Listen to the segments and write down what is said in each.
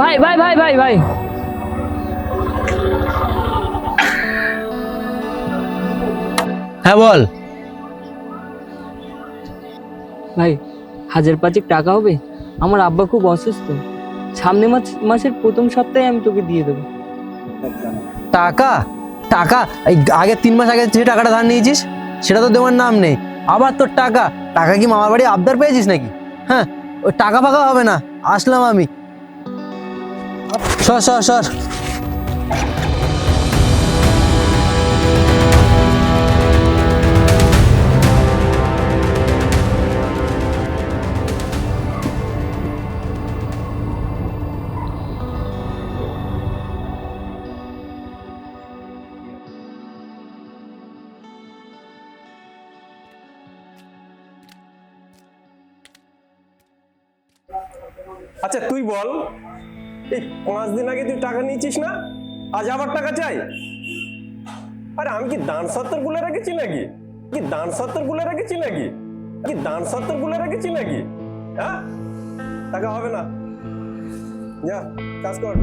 ভাই ভাই ভাই ভাই ভাই। হ্যাঁ বল। ভাই হাজার পাঁচেক টাকা হবে? আমার আব্বা খুব অসুস্থ। সামনে মাস মাসের প্রথম সপ্তাহে আমি তোকে দিয়ে দেবো। টাকা? টাকা? এই আগে তিন মাস আগে যে টাকাটা ধার নিয়েছিস সেটা তো দেওয়ার নাম নেই। আবার তোর টাকা? টাকা কি মামার বাড়ি আবদার পেয়েছিস নাকি? হ্যাঁ ওই টাকা ফাঁকা হবে না। আসলাম আমি। সর সর সর। আচ্ছা তুই বল। এই পাঁচ দিন আগে তুই টাকা নিয়েছিস না? আজ আবার টাকা চাই? আরে আমি কি দান সত্তর গুলে রেখেছি নাকি? কি দান সত্তর গুলে রেখেছি নাকি? কি দান সত্তর গুলে রেখেছি নাকি? হ্যাঁ? টাকা হবে না। যা, কাজ কর।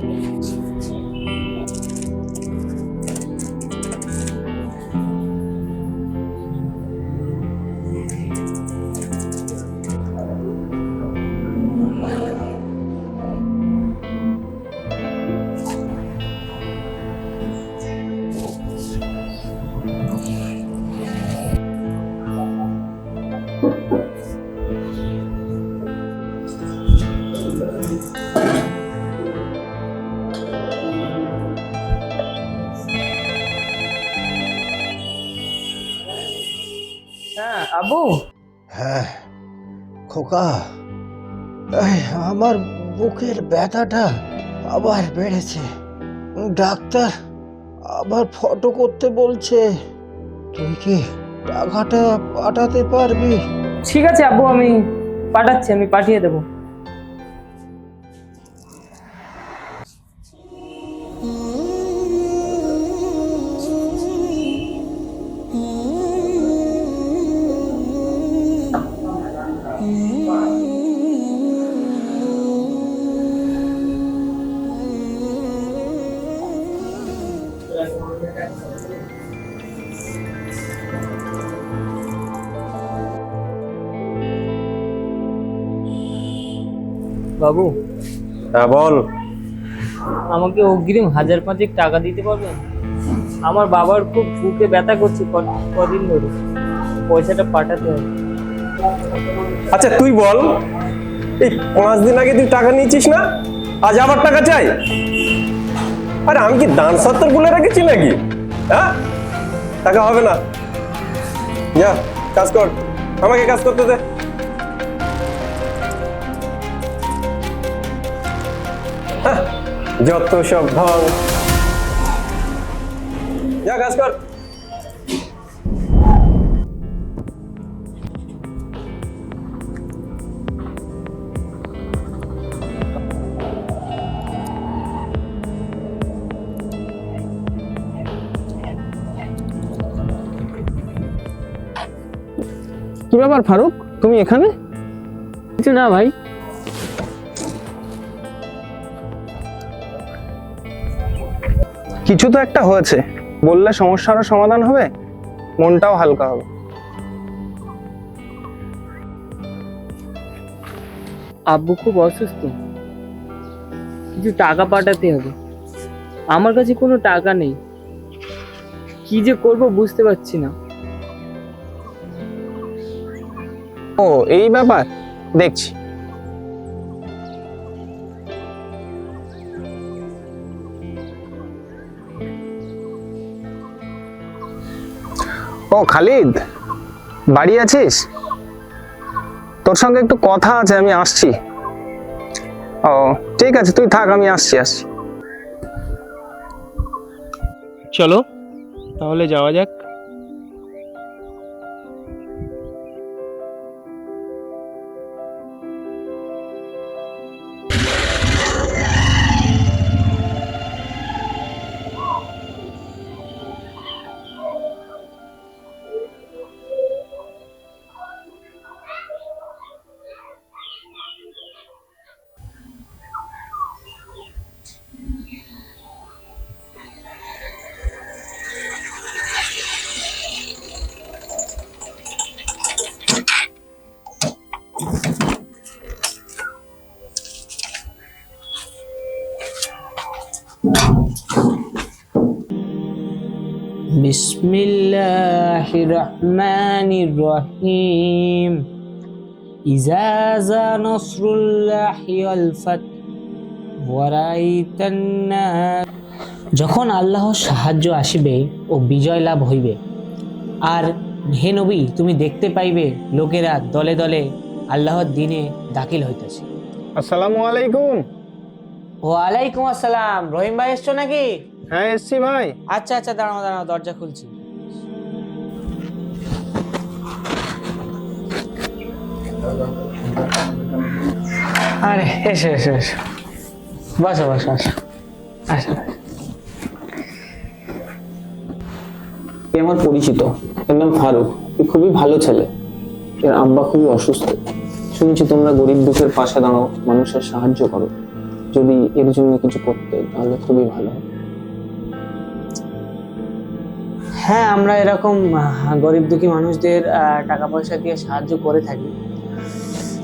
Jesus. খোকা আমার বুকের ব্যথাটা আবার বেড়েছে। ডাক্তার আবার ফটো করতে বলছে। তুই কি টাকাটা পাঠাতে পারবি? ঠিক আছে আব্বু, আমি পাঠাচ্ছি, আমি পাঠিয়ে দেবো। বাবু। হ্যাঁ বল। আমাকে অগ্রিম হাজার পাঁচেক টাকা দিতে পারবেন? আমার বাবার খুব বুকে ব্যথা করছে কদিন ধরে। পয়সাটা পাঠাতে হবে। আচ্ছা তুই বল। এই পাঁচ দিন আগে তুই টাকা নিয়েছিস না? আজ আবার টাকা চাই? আরে আমি কি দান সত্তর বলে রেখেছি নাকি? হ্যাঁ? টাকা হবে না। যা কাজ কর। আমাকে কাজ করতে দে। যত সব ঢং যা কাজ কর। কি ব্যাপার ফারুক? তুমি এখানে? কিছু না ভাই। কিছু তো একটা হয়েছে। বললে সমস্যারও সমাধান হবে মনটাও হালকা হবে। আব্বু খুব অসুস্থ। কিছু টাকা পাঠাতে হবে। আমার কাছে কোনো টাকা নেই। কি যে করব বুঝতে পারছি না। ও এই ব্যাপার? দেখছি। ও, খালিদ, বাড়ি আছিস? তোর সঙ্গে একটু কথা আছে, আমি আসছি। ও, ঠিক আছে, তুই থাক, আমি আসছি আসছি। চলো, তাহলে যাওয়া যাক। রহিম ইজাজা আল ফাত যখন আল্লাহর সাহায্য আসিবে ও বিজয় লাভ হইবে আর হে নবী তুমি দেখতে পাইবে লোকেরা দলে দলে আল্লাহর দিনে দাখিল হইতেছে। আসসালামু আলাইকুম। ওয়ালাইকুম আসসালাম। রহিম ভাই এসছো নাকি? হ্যাঁ এসছি ভাই। আচ্ছা আচ্ছা দাঁড়াও দাঁড়াও দরজা খুলছি। আরে এসো এসো এসো। বসো বসো বসো। আসো এ আমার পরিচিত এর নাম ফারুক। এ খুবই ভালো ছেলে। এর আব্বা খুবই অসুস্থ। শুনছি তোমরা গরিব দুঃখের পাশে দাঁড়াও মানুষের সাহায্য করো। যদি এর জন্য কিছু করতে তাহলে খুবই ভালো। হ্যাঁ আমরা এরকম গরিব দুঃখী মানুষদের আহ, টাকা পয়সা দিয়ে সাহায্য করে থাকি।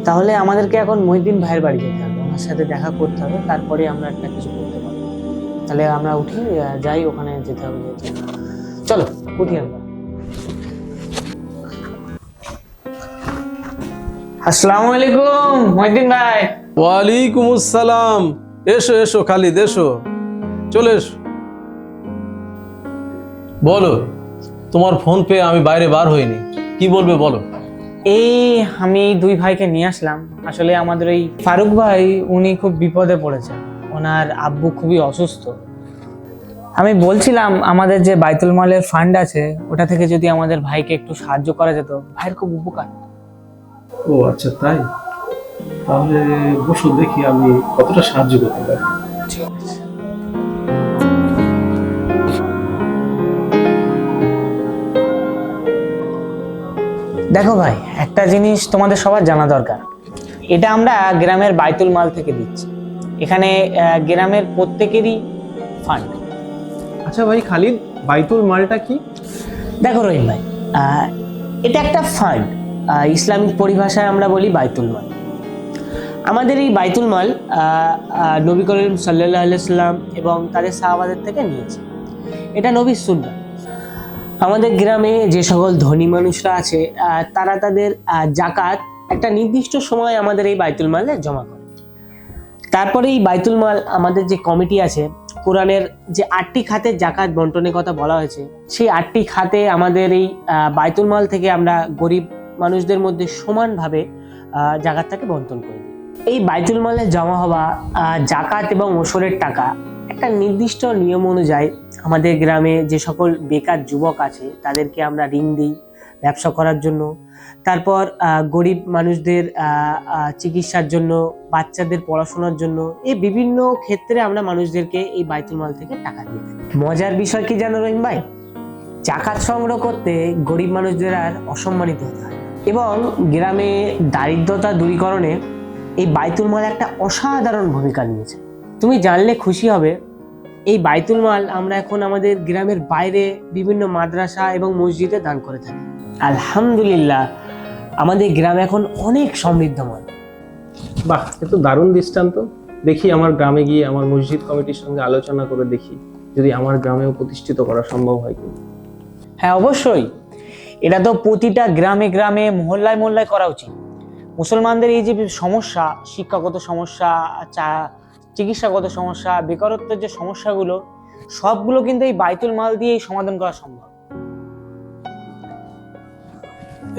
তাহলে আমাদেরকে এখন মহিদ্দিন ভাইয়ের বাড়ি যেতে হবে। ওনার সাথে দেখা করতে হবে, তারপরে আমরা একটা কিছু করতে পারব। তাহলে আমরা উঠি যাই, ওখানে যেতে হবে চলো, উঠি আমরা। আসসালামু আলাইকুম মহিদ্দিন ভাই। ওয়ালাইকুম আসসালাম। এসো এসো, খালিদ, এসো। চলে এসো। বলো, তোমার ফোন পেয়ে আমি বাইরে বার হইনি। কি বলবে বলো? এই আমি দুই ভাইকে নিয়ে আসলাম। আসলে আমাদের ওই ফারুক ভাই, উনি খুব বিপদে পড়েছেন। ওনার আব্বু খুবই অসুস্থ। আমি বলছিলাম, আমাদের যে বাইতুল মালের ফান্ড আছে, ওটা থেকে যদি আমাদের ভাইকে একটু সাহায্য করা যেত। ভাইয়ের খুব উপকার। ও আচ্ছা তাই? তাহলে বসো দেখি আমি কতটা সাহায্য করতে পারি। দেখো ভাই একটা জিনিস তোমাদের সবার জানা দরকার। এটা আমরা গ্রামের বাইতুল মাল থেকে দিচ্ছি। এখানে গ্রামের প্রত্যেকেরই ফান্ড আচ্ছা ভাই খালিদ বাইতুল মালটা কি? দেখো রহিম ভাই এটা একটা ফান্ড ইসলামিক পরিভাষায় আমরা বলি বাইতুল মাল। আমাদের এই বাইতুল মাল নবী করিম সাল্লাহ আলাইসাল্লাম এবং তাদের সাহাবাদের থেকে নিয়েছে। এটা নবী সুন্নাহ আমাদের গ্রামে যে সকল ধনী মানুষরা আছে তারা তাদের জাকাত একটা নির্দিষ্ট সময় আমাদের এই বাইতুল মালে জমা করে। তারপরে এই বাইতুল মাল আমাদের যে কমিটি আছে, কোরআনের যে আটটি খাতের জাকাত বন্টনের কথা বলা হয়েছে, সেই আটটি খাতে আমাদের এই বাইতুল মাল থেকে আমরা গরিব মানুষদের মধ্যে সমানভাবে জাকাতটাকে বন্টন করি এই বাইতুল মালে জমা হওয়া জাকাত এবং ওসরের টাকা একটা নির্দিষ্ট নিয়ম অনুযায়ী আমাদের গ্রামে যে সকল বেকার যুবক আছে, তাদেরকে আমরা ঋণ দিই ব্যবসা করার জন্য। তারপর গরিব মানুষদের চিকিৎসার জন্য, বাচ্চাদের পড়াশোনার জন্য, এই বিভিন্ন ক্ষেত্রে আমরা মানুষদেরকে এই বাইতুল মাল থেকে টাকা থাকি। মজার বিষয় কি জানো রহিম ভাই? জাকাত সংগ্রহ করতে গরিব মানুষদের আর অসম্মানিত হতে হয় এবং গ্রামে দারিদ্রতা দূরীকরণে এই বাইতুল মাল একটা অসাধারণ ভূমিকা নিয়েছে। তুমি জানলে খুশি হবে এই বাইতুল মাল আমরা এখন আমাদের গ্রামের বাইরে বিভিন্ন মাদ্রাসা এবং মসজিদে দান করে থাকি। আলহামদুলিল্লাহ আমাদের গ্রাম এখন অনেক সমৃদ্ধময়। বাহ এত দারুণ দৃষ্টান্ত। দেখি আমার গ্রামে গিয়ে আমার মসজিদ কমিটির সঙ্গে আলোচনা করে দেখি যদি আমার গ্রামেও প্রতিষ্ঠিত করা সম্ভব হয় কি হ্যাঁ অবশ্যই। এটা তো প্রতিটা গ্রামে গ্রামে মহল্লায় মহল্লায় করা উচিত। মুসলমানদের এই যে সমস্যা শিক্ষাগত সমস্যা চা চিকিৎসাগত সমস্যা বেকারত্বের যে সমস্যাগুলো সবগুলো কিন্তু এই বাইতুল মাল দিয়েই সমাধান করা সম্ভব।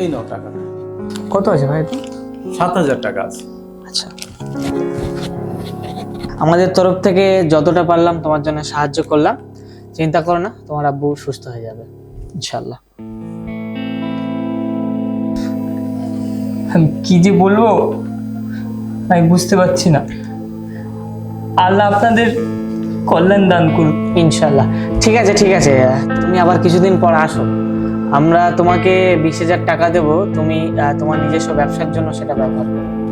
এই নাও টাকাটা কত আছে ভাই সাত হাজার টাকা আছে। আচ্ছা। আমাদের তরফ থেকে যতটা পারলাম তোমার জন্য সাহায্য করলাম। চিন্তা করো না তোমার আব্বু সুস্থ হয়ে যাবে ইনশাল্লাহ কি যে বলব আমি বুঝতে পারছি না। আল্লাহ আপনাদের কল্যাণ দান করুন ইনশাল্লাহ ঠিক আছে ঠিক আছে তুমি আবার কিছুদিন পর আসো। আমরা তোমাকে বিশ টাকা দেবো। তুমি তোমার নিজস্ব ব্যবসার জন্য সেটা ব্যবহার করো।